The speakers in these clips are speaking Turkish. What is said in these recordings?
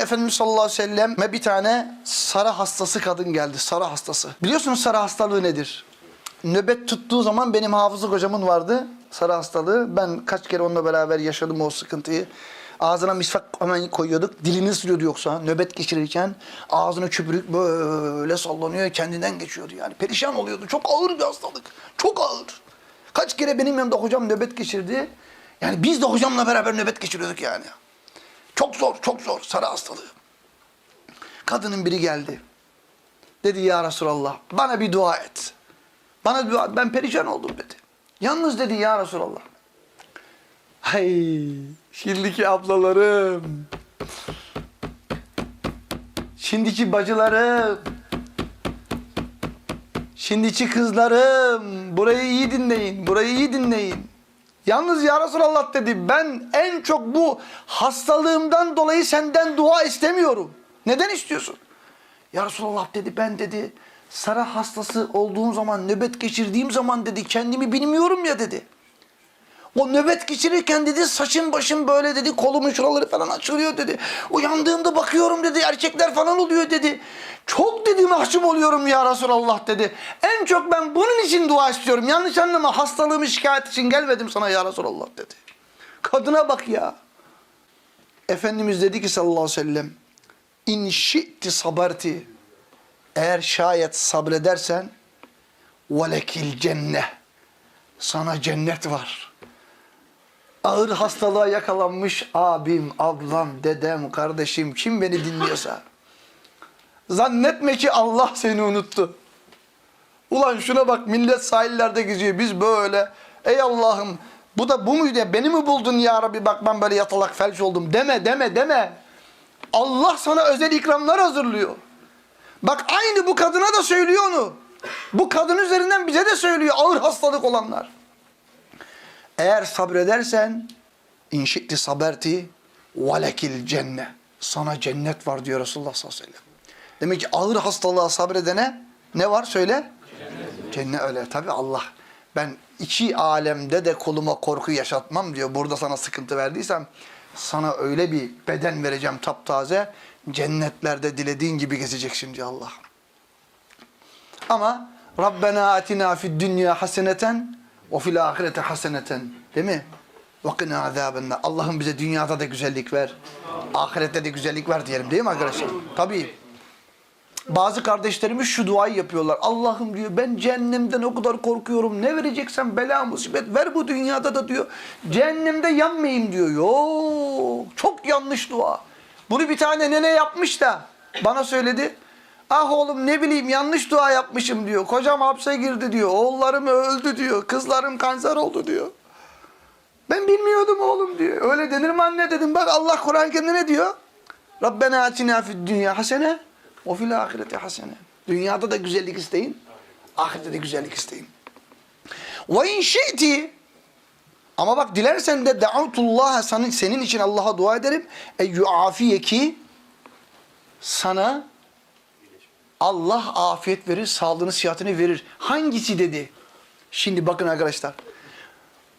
Efendimiz sallallahu aleyhi ve selleme bir tane Sara hastası kadın geldi. Sara hastası. Biliyorsunuz Sara hastalığı nedir? Nöbet tuttuğu zaman benim hafızlık hocamın vardı. Sara hastalığı. Ben kaç kere onunla beraber yaşadım o sıkıntıyı. Ağzına misvak hemen koyuyorduk. Dilini ısırıyordu yoksa nöbet geçirirken. Ağzını çüpürük böyle sallanıyor. Kendinden geçiyordu yani. Perişan oluyordu. Çok ağır bir hastalık. Çok ağır. Kaç kere benim yanımda hocam nöbet geçirdi. Yani biz de hocamla beraber nöbet geçiriyorduk yani. Çok zor, çok zor sarı hastalığı. Kadının biri geldi. Dedi ya Resulallah bana bir dua et. Bana dua ben perişan oldum dedi. Yalnız dedi ya Resulallah. Hay şimdiki ablalarım. Şimdiki bacılarım. Şimdiki kızlarım. Burayı iyi dinleyin. Burayı iyi dinleyin. Yalnız ya Resulallah dedi ben en çok bu hastalığımdan dolayı senden dua istemiyorum. Neden istiyorsun? Ya Resulallah dedi ben dedi Sara hastası olduğum zaman nöbet geçirdiğim zaman dedi kendimi bilmiyorum ya dedi. O nöbet geçirirken dedi saçın başım böyle dedi kolumun şuraları falan açılıyor dedi. Uyandığımda bakıyorum dedi erkekler falan oluyor dedi. Çok dedi mahcup oluyorum ya Resulallah dedi. En çok ben bunun için dua istiyorum. Yanlış anlama hastalığımı şikayet için gelmedim sana ya Resulallah dedi. Kadına bak ya. Efendimiz dedi ki sallallahu aleyhi ve sellem İn şi'ti saberti eğer şayet sabredersen velekil cenneh sana cennet var. Ağır hastalığa yakalanmış abim, ablam, dedem, kardeşim kim beni dinliyorsa zannetme ki Allah seni unuttu. Ulan şuna bak millet sahillerde geziyor biz böyle ey Allah'ım bu da bu muydu ya beni mi buldun ya Rabbi bak ben böyle yatalak felç oldum deme deme deme. Allah sana özel ikramlar hazırlıyor. Bak aynı bu kadına da söylüyor onu. Bu kadın üzerinden bize de söylüyor ağır hastalık olanlar. Eğer sabredersen inşitti saberti velekil cennet. Sana cennet var diyor Resulullah sallallahu aleyhi ve sellem. Demek ki ağır hastalığa sabredene ne var söyle? Cennet, cennet öyle. Tabi Allah ben iki alemde de koluma korku yaşatmam diyor. Burada sana sıkıntı verdiysem sana öyle bir beden vereceğim taptaze. Cennetlerde dilediğin gibi gezeceksin diyor Allah. Ama Rabbena atina fid dünya haseneten ve fil ahirete haseneten. Değil mi? Ve azabennar. Allah'ım bize dünyada da güzellik ver. Ahirette de güzellik ver diyelim değil mi arkadaşlar? Tabii. Bazı kardeşlerimiz şu duayı yapıyorlar. Allah'ım diyor ben cehennemden o kadar korkuyorum. Ne vereceksen bela musibet ver bu dünyada da diyor. Cehennemde yanmayayım diyor. Yok. Çok yanlış dua. Bunu bir tane nene yapmış da bana söyledi. Ah oğlum ne bileyim yanlış dua yapmışım diyor. Kocam hapse girdi diyor. Oğullarım öldü diyor. Kızlarım kanser oldu diyor. Ben bilmiyordum oğlum diyor. Öyle denir mi anne dedim. Bak Allah Kur'an-ı Kerim'de ne diyor? Rabbena atina fid dünya hasene ve fil ahireti hasene. Dünyada da güzellik isteyin. Ahirette de güzellik isteyin. Ve in şi'ti ama bak dilersen de da'utullah senin, senin için Allah'a dua ederim. E yuafiyeki sana Allah afiyet verir, sağlığını, sıhhatini verir. Hangisi dedi? Şimdi bakın arkadaşlar.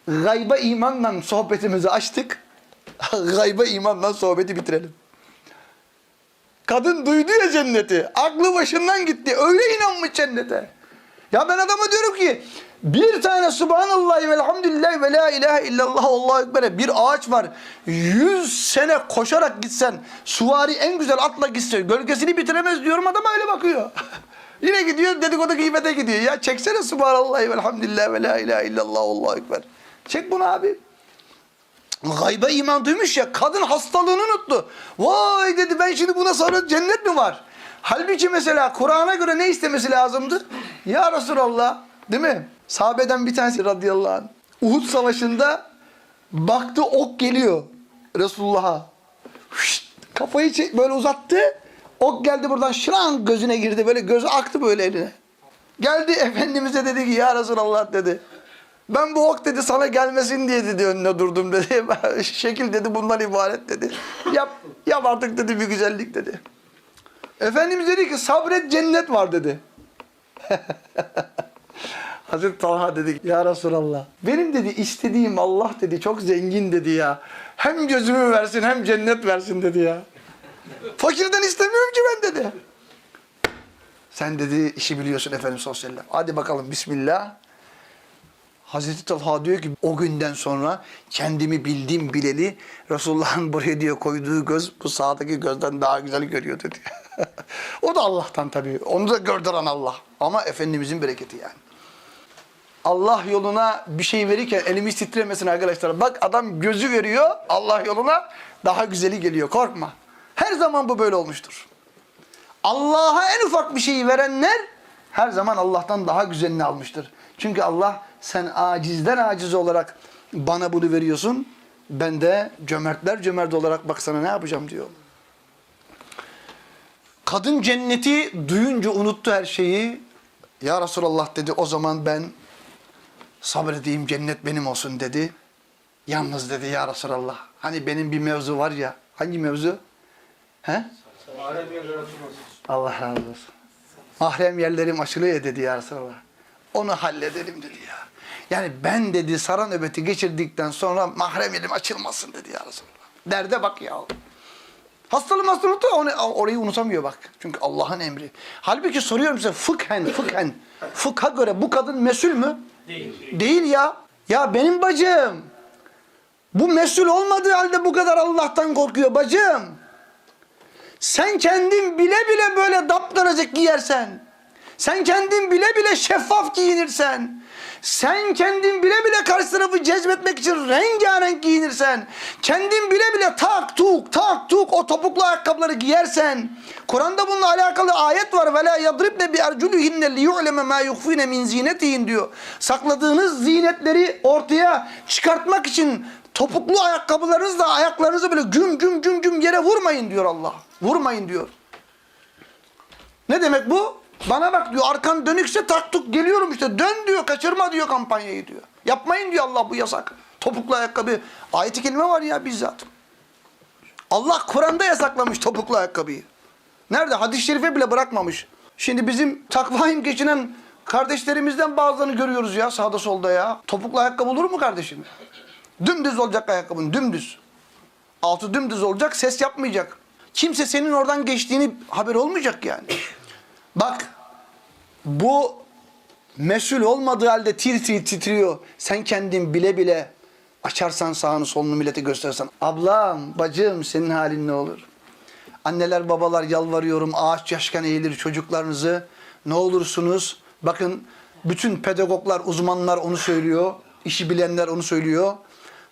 Gayba imanla sohbetimizi açtık. Gayba imanla sohbeti bitirelim. Kadın duydu ya cenneti. Aklı başından gitti. Öyle inanmış cennete. Ya ben adama diyorum ki bir tane subhanallah ve elhamdülillah ve la ilahe illallah allahu ekber bir ağaç var. Yüz sene koşarak gitsen suvari en güzel atla gitse gölgesini bitiremez diyorum adam öyle bakıyor. Yine gidiyor dedikodu kıymete gidiyor. Ya çeksene subhanallah ve elhamdülillah ve la ilahe illallah allahu ekber. Çek bunu abi. Gayba iman duymuş ya kadın hastalığını unuttu. Vay dedi ben şimdi buna sonra cennet mi var? Halbuki mesela Kur'an'a göre ne istemesi lazımdı? Ya Resulallah değil mi? Sahabeden bir tanesi radıyallahu anh. Uhud savaşında baktı ok geliyor Resulullah'a. Kafayı böyle uzattı. Ok geldi buradan şıran gözüne girdi. Böyle gözü aktı böyle eline. Geldi Efendimiz'e dedi ki ya Resulallah dedi. Ben bu ok dedi sana gelmesin diye dedi önüne durdum dedi. Şekil dedi bundan ibaret dedi. Yap, yap artık dedi bir güzellik dedi. Efendimiz dedi ki sabret cennet var dedi. Hazreti Talha dedi ya Resulallah benim dedi istediğim Allah dedi çok zengin dedi ya. Hem gözümü versin hem cennet versin dedi ya. Fakirden istemiyorum ki ben dedi. Sen dedi işi biliyorsun efendim sosyaller. Hadi bakalım bismillah. Hazreti Talha diyor ki o günden sonra kendimi bildiğim bileli Resulullah'ın buraya diyor koyduğu göz bu sağdaki gözden daha güzel görüyordu diyor. o da Allah'tan tabii. Onu da gördüren Allah. Ama Efendimizin bereketi yani. Allah yoluna bir şey verirken elimiz titremesin arkadaşlar. Bak adam gözü veriyor Allah yoluna daha güzeli geliyor. Korkma. Her zaman bu böyle olmuştur. Allah'a en ufak bir şeyi verenler her zaman Allah'tan daha güzelini almıştır. Çünkü Allah sen acizden aciz olarak bana bunu veriyorsun. Ben de cömertler cömert olarak bak sana ne yapacağım diyor. Kadın cenneti duyunca unuttu her şeyi. Ya Resulallah dedi o zaman ben sabredeyim cennet benim olsun dedi. Yalnız dedi ya Resulallah. Hani benim bir mevzu var ya. Hangi mevzu? He? Allah razı olsun. Mahrem yerlerim açılıyor dedi ya Resulallah. Onu halledelim dedi ya. Yani ben dedi saran nöbeti geçirdikten sonra mahrem yerim açılmasın dedi ya Resulallah. Derde bak ya. Hastalığı hastalığı onu, orayı unutamıyor bak. Çünkü Allah'ın emri. Halbuki soruyorum size fıkhen, fıkhen. Fıkha göre bu kadın mesul mü? Değil. Değil ya. Ya benim bacım. Bu mesul olmadığı halde bu kadar Allah'tan korkuyor bacım. Sen kendin bile bile böyle daptaracak giyersen. Sen kendin bile bile şeffaf giyinirsen. Sen kendin bile bile karşı tarafı cezbetmek için rengarenk giyinirsen. Kendin bile bile tak tuk tak tuk o topuklu ayakkabıları giyersen. Kur'an'da bununla alakalı ayet var. Ve la yadribne bi erculuhinne li yu'leme ma yukhfine min diyor. Sakladığınız zinetleri ortaya çıkartmak için topuklu ayakkabılarınızla ayaklarınızı böyle güm güm güm güm yere vurmayın diyor Allah. Vurmayın diyor. Ne demek bu? Bana bak diyor arkan dönükse taktuk geliyorum işte dön diyor kaçırma diyor kampanyayı diyor. Yapmayın diyor Allah bu yasak. Topuklu ayakkabı. Ayet-i kelime var ya bizzat. Allah Kur'an'da yasaklamış topuklu ayakkabıyı. Nerede? Hadis-i şerife bile bırakmamış. Şimdi bizim takvayım geçinen kardeşlerimizden bazılarını görüyoruz ya sağda solda ya. Topuklu ayakkabı olur mu kardeşim? Dümdüz olacak ayakkabın dümdüz. Altı dümdüz olacak ses yapmayacak. Kimse senin oradan geçtiğini haber olmayacak yani. Bak bu mesul olmadığı halde tir tir titriyor. Sen kendin bile bile açarsan sağını solunu millete göstersen. Ablam, bacım senin halin ne olur? Anneler babalar yalvarıyorum ağaç yaşken eğilir çocuklarınızı. Ne olursunuz bakın bütün pedagoglar uzmanlar onu söylüyor. işi bilenler onu söylüyor.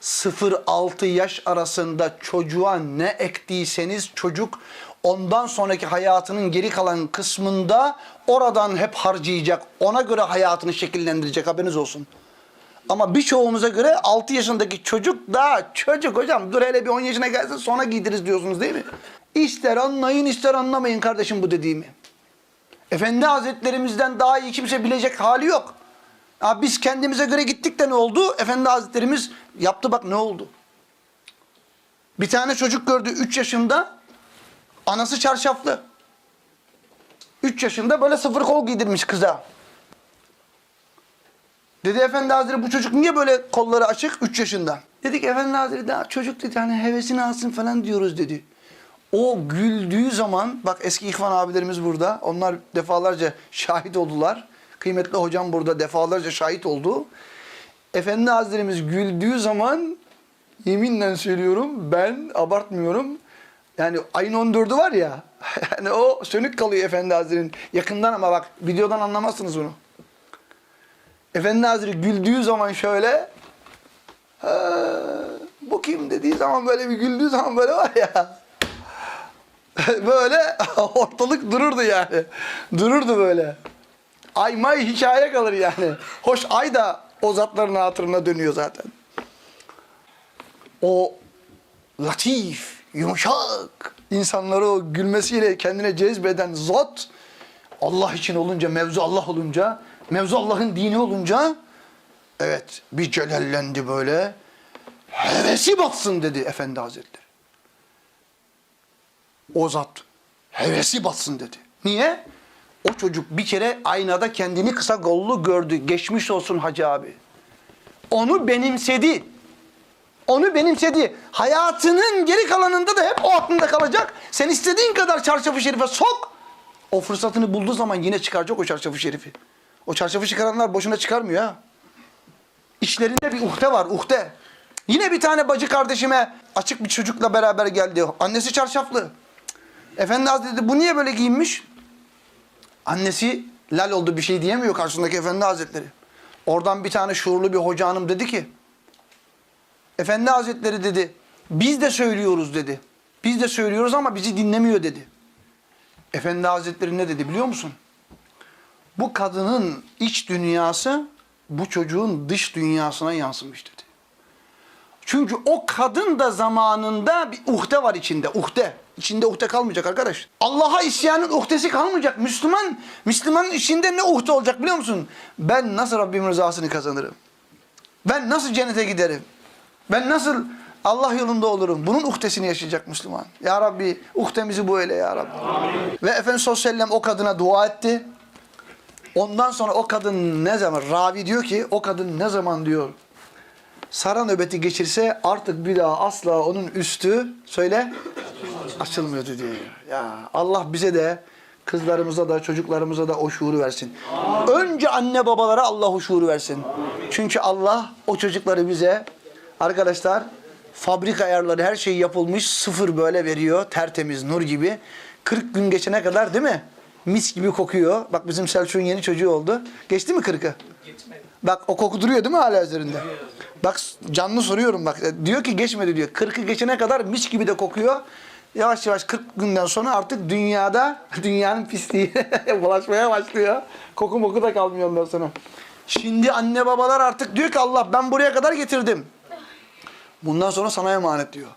0-6 yaş arasında çocuğa ne ektiyseniz çocuk ondan sonraki hayatının geri kalan kısmında oradan hep harcayacak. Ona göre hayatını şekillendirecek haberiniz olsun. Ama birçoğumuza göre 6 yaşındaki çocuk daha çocuk hocam. Dur hele bir 10 yaşına gelsin sonra giydiririz diyorsunuz değil mi? İster anlayın ister anlamayın kardeşim bu dediğimi. Efendi Hazretlerimizden daha iyi kimse bilecek hali yok. Ha, biz kendimize göre gittik de ne oldu? Efendi Hazretlerimiz yaptı bak ne oldu? Bir tane çocuk gördü 3 yaşında. Anası çarşaflı. 3 yaşında böyle sıfır kol giydirmiş kıza. Dedi Efendi Hazretleri bu çocuk niye böyle kolları açık 3 yaşında? Dedik Efendi Hazretleri daha çocuk dedi hani hevesini alsın falan diyoruz dedi. O güldüğü zaman bak eski ihvan abilerimiz burada. Onlar defalarca şahit oldular. Kıymetli hocam burada defalarca şahit oldu. Efendi Hazretlerimiz güldüğü zaman yeminle söylüyorum ben abartmıyorum. Yani ayın 14'ü var ya. Yani o sönük kalıyor Efendi Hazretleri'nin. Yakından ama bak videodan anlamazsınız bunu. Efendi Hazretleri güldüğü zaman şöyle "Ha, bu kim dediği zaman böyle bir güldüğü zaman böyle var ya böyle ortalık dururdu yani. Dururdu böyle. Ay may hikaye kalır yani. Hoş ay da o zatların hatırına dönüyor zaten. O latif, yumuşak, insanları o gülmesiyle kendine cezbeden zat Allah için olunca, mevzu Allah olunca, mevzu Allah'ın dini olunca evet bir celallendi böyle. Hevesi batsın dedi Efendi Hazretleri. O zat hevesi batsın dedi. Niye? O çocuk bir kere aynada kendini kısa kollu gördü. Geçmiş olsun hacı abi. Onu benimsedi. Onu benimsedi. Hayatının geri kalanında da hep o aklında kalacak. Sen istediğin kadar çarşafı şerife sok. O fırsatını bulduğu zaman yine çıkaracak o çarşafı şerifi. O çarşafı çıkaranlar boşuna çıkarmıyor ha. İşlerinde bir uhde var, uhde. Yine bir tane bacı kardeşime açık bir çocukla beraber geldi. Annesi çarşaflı. Efendi Hazretleri bu niye böyle giyinmiş? Annesi lal oldu bir şey diyemiyor karşısındaki Efendi Hazretleri. Oradan bir tane şuurlu bir hoca hanım dedi ki Efendi Hazretleri dedi biz de söylüyoruz dedi. Biz de söylüyoruz ama bizi dinlemiyor dedi. Efendi Hazretleri ne dedi biliyor musun? Bu kadının iç dünyası bu çocuğun dış dünyasına yansımış dedi. Çünkü o kadın da zamanında bir uhde var içinde. Uhde. İçinde uhde kalmayacak arkadaş. Allah'a isyanın uhdesi kalmayacak. Müslüman, Müslümanın içinde ne uhde olacak biliyor musun? Ben nasıl Rabbimin rızasını kazanırım? Ben nasıl cennete giderim? Ben nasıl Allah yolunda olurum? Bunun uhdesini yaşayacak Müslüman. Ya Rabbi uhdemizi bu eyle ya Rabbi. Ve Efendimiz sallallahu aleyhi ve sellem o kadına dua etti. Ondan sonra o kadın ne zaman, ravi diyor ki o kadın ne zaman diyor sara nöbeti geçirse artık bir daha asla onun üstü söyle açılmıyordu diyor. Ya Allah bize de kızlarımıza da çocuklarımıza da o şuuru versin. Önce anne babalara Allah o şuuru versin. Çünkü Allah o çocukları bize arkadaşlar fabrika ayarları her şey yapılmış sıfır böyle veriyor tertemiz nur gibi. 40 gün geçene kadar değil mi? Mis gibi kokuyor. Bak bizim Selçuk'un yeni çocuğu oldu. Geçti mi 40'ı? Bak o koku duruyor değil mi hala üzerinde? Bak canlı soruyorum bak. E, Diyor ki geçmedi diyor. 40'ı geçene kadar mis gibi de kokuyor. Yavaş yavaş 40 günden sonra artık dünyada dünyanın pisliği bulaşmaya başlıyor. Koku moku da kalmıyor ondan sonra. Şimdi anne babalar artık diyor ki Allah ben buraya kadar getirdim. Bundan sonra sana emanet diyor.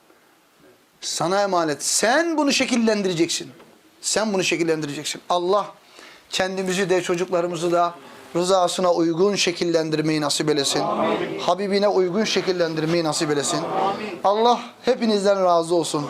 Sana emanet. Sen bunu şekillendireceksin. Sen bunu şekillendireceksin. Allah kendimizi de çocuklarımızı da rızasına uygun şekillendirmeyi nasip eylesin. Habibine uygun şekillendirmeyi nasip eylesin. Allah hepinizden razı olsun.